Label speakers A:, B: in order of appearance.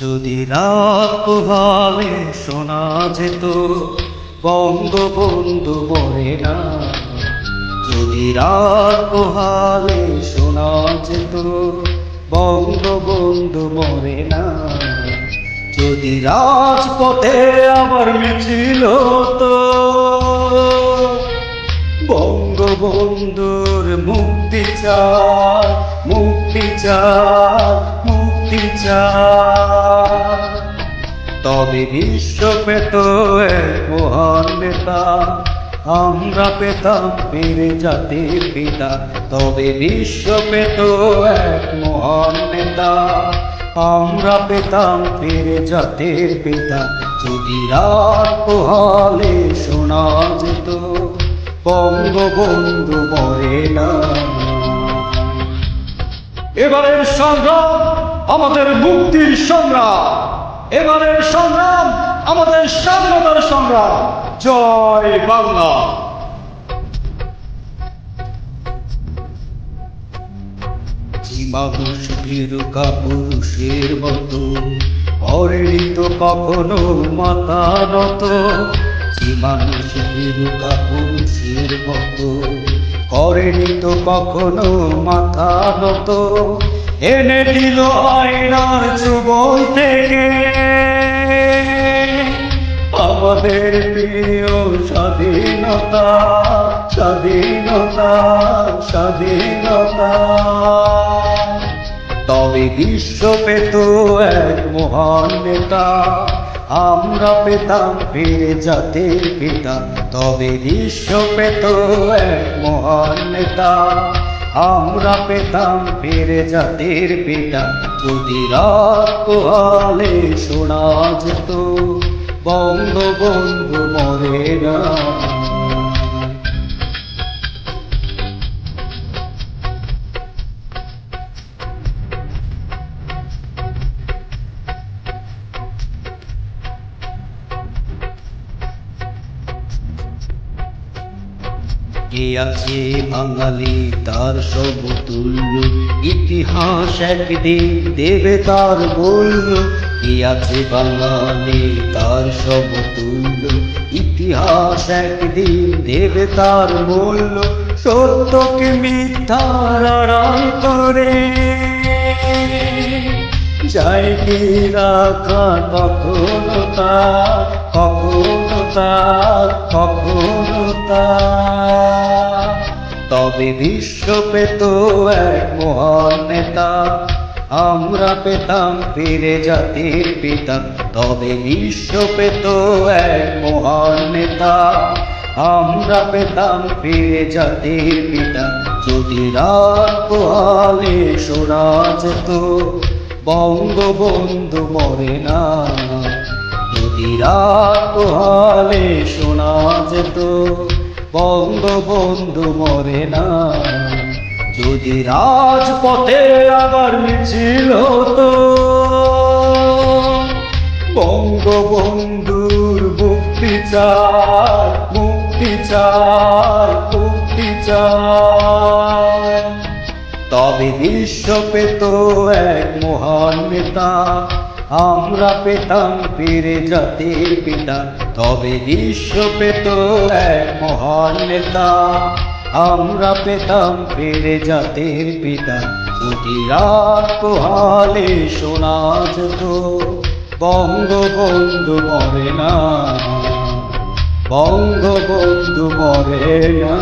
A: যদি রাত পোহালে শোনা যেত, বঙ্গবন্ধু মরে না। যদি রাত পোহালে শোনা যেত, বঙ্গবন্ধু মরে না। যদি রাজপথে আবার মিছিল তো বঙ্গবন্ধুর মুক্তি চায় মুক্তি চায় মুক্তি তবে বিশ্ব পেত এক মহান নেতা। আমরা পেতাম ফিরে জাতির পিতা। তবে বিশ্ব পেত এক মহান নেতা। আমরা পেতাম ফিরে জাতির পিতা। যদি রাত পোহালে শোনা যেত, বঙ্গবন্ধু মরে না।
B: এবারের সংগ্রাম আমাদের মুক্তির সংগ্রাম। এবারের সংগ্রাম আমাদের স্বাধীনতার সংগ্রাম। জয় বাংলা।
A: মানুষ ভীরুকা পুরুষের মতো করেনি তো কখনো মাথা নত? মানুষ ভীরুকা পুরুষের মতো করেনি তো কখনো মাথা নত? এনে দিল আয়নার চুবই থেকে। আমাদের প্রিয় স্বাধীনতা স্বাধীনতা স্বাধীনতা। তবে বিশ্ব পেত এক মহান নেতা, আমরা পেতাম ফিরে জাতির পিতা। তবে বিশ্ব পেত এক মহান নেতা আমরা পেতাম ফিরে জাতির পিতা। রাত পোহালে শোনা যেত বন্ধ বঙ্গবন্ধু মরে না। কে আছে বাঙালি, তার সমতুল্য ইতিহাস একদিন দেবে তার মূল্য। কে আছে বাঙালি, তার সমতুল্য ইতিহাস একদিন দেবে তার মূল্য। সত্যকে মিথ্যার করে? যাই কি রাখা কখনো তা কখনো তা কখনো তা তবে বিশ্ব পেত এক মহান নেতা। আমরা পেতাম ফিরে জাতির পিতা, তবে বিশ্ব পেত এক মহান নেতা। আমরা পেতাম ফিরে জাতির পিতা, যদি রাত পোহালে সোনা যেত, বঙ্গবন্ধু মরে না। যদি রাত পোহালে শোনা যেত বঙ্গবন্ধু মরে না। যদি রাজপথে আবার মিছিল তো বঙ্গবন্ধুর মুক্তি চায় মুক্তি চায় মুক্তি চায় তবে বিশ্ব পেত এক মহান নেতা আমরা পেতাম ফিরে জাতির পিতা, তবে বিশ্ব পেত এক মহান নেতা। আমরা পেতাম ফিরে জাতির পিতা যদি রাত পোহালে শোনা যেত। বঙ্গবন্ধু মরে না, বঙ্গবন্ধু মরে না।